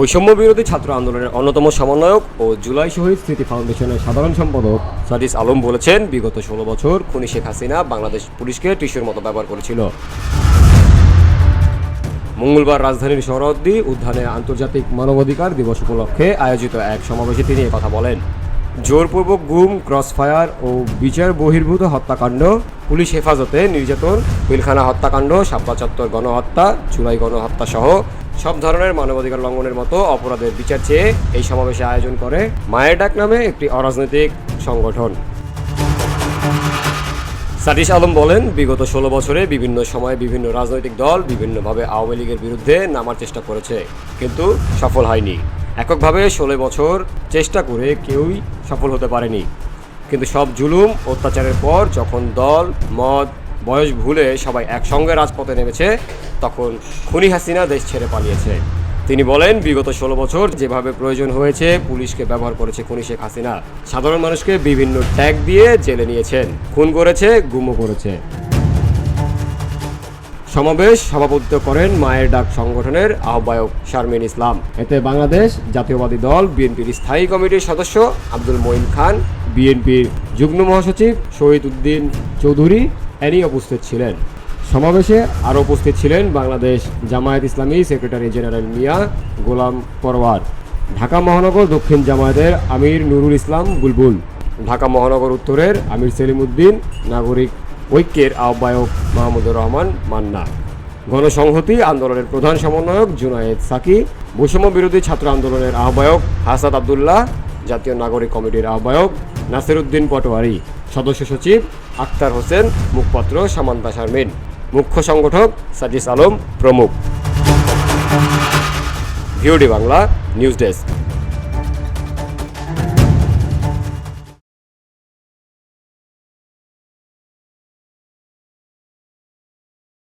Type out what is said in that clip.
বৈষম্য বিরোধী ছাত্র আন্দোলনের অন্যতম সমন্বয়ক ও জুলাই শহীদ স্মৃতি ফাউন্ডেশনের সাধারণ সম্পাদক সাদিস আলম বলেছেন, বিগত ষোলো বছর খুনি শেখ হাসিনা বাংলাদেশ পুলিশকে টিস্যুর মতো ব্যবহার করেছিল। মঙ্গলবার রাজধানীর সরহদ্দি উদ্যানে আন্তর্জাতিক মানবাধিকার দিবস উপলক্ষে আয়োজিত এক সমাবেশে তিনি কথা বলেন। জোরপূর্বক গুম, ক্রসফায়ার ও বিচার বহির্ভূত হত্যাকাণ্ড, পুলিশ হেফাজতে নির্যাতন, পিলখানা হত্যাকাণ্ড শাপলা চত্বর গণহত্যা চুলাই গণহত্যা সহ সব ধরনের মানবাধিকার লঙ্ঘনের মতো অপরাধের বিচার চেয়ে এই সমাবেশে আয়োজন করে মায়ের ডাক নামে একটি অরাজনৈতিক সংগঠন। সাটিশ আলম বলেন, বিগত ষোলো বছরে বিভিন্ন সময়ে বিভিন্ন রাজনৈতিক দল বিভিন্নভাবে আওয়ামী লীগের বিরুদ্ধে নামার চেষ্টা করেছে, কিন্তু সফল হয়নি। এককভাবে ষোলো বছর চেষ্টা করে কেউই সফল হতে পারেনি। কিন্তু সব জুলুম, অত্যাচারের পর যখন দল মদ বয়স ভুলে সবাই একসঙ্গে রাজপথে নেমেছে, তখন খুনি হাসিনা দেশ ছেড়ে পালিয়েছে। তিনি বলেন, বিগত ষোলো বছর যেভাবে প্রয়োজন হয়েছে, পুলিশকে ব্যবহার করেছে খুনি শেখ হাসিনা। সাধারণ মানুষকে বিভিন্ন ট্যাগ দিয়ে জেলে নিয়েছেন। খুন করেছে, গুমও করেছে। সমাবেশ সভাপতিত্ব করেন মায়ের ডাক সংগঠনের আহ্বায়ক শারমিন ইসলাম। এতে বাংলাদেশ জাতীয়বাদী দল, বিএনপির স্থায়ী কমিটির সদস্য আব্দুল মঈন খান, বিএনপির যুগ্ম মহাসচিব শহীদ উদ্দিন চৌধুরী এনি উপস্থিত ছিলেন। সমাবেশে আরও উপস্থিত ছিলেন বাংলাদেশ জামায়াত ইসলামী সেক্রেটারি জেনারেল মিয়া গোলাম পরওয়ার, ঢাকা মহানগর দক্ষিণ জামায়াতের আমির নুরুল ইসলাম বুলবুল, ঢাকা মহানগর উত্তরের আমির সেলিম উদ্দিন নাগরিক ঐক্যের আহ্বায়ক মাহমুদুর রহমান মান্না। গণসংহতি আন্দোলনের প্রধান সমন্বয়ক জুনায়েদ সাকি, বৈষম্য বিরোধী ছাত্র আন্দোলনের আহ্বায়ক হাসাদ আবদুল্লাহ, জাতীয় নাগরিক কমিটির আহ্বায়ক নাসিরউদ্দিন পটোয়ারি। সদস্য সচিব আক্তার হোসেন, মুখপাত্র সামান্তা শারমিন, মুখ্য সংগঠক সাজিস আলম প্রমুখ। VOD Bangla, news desk.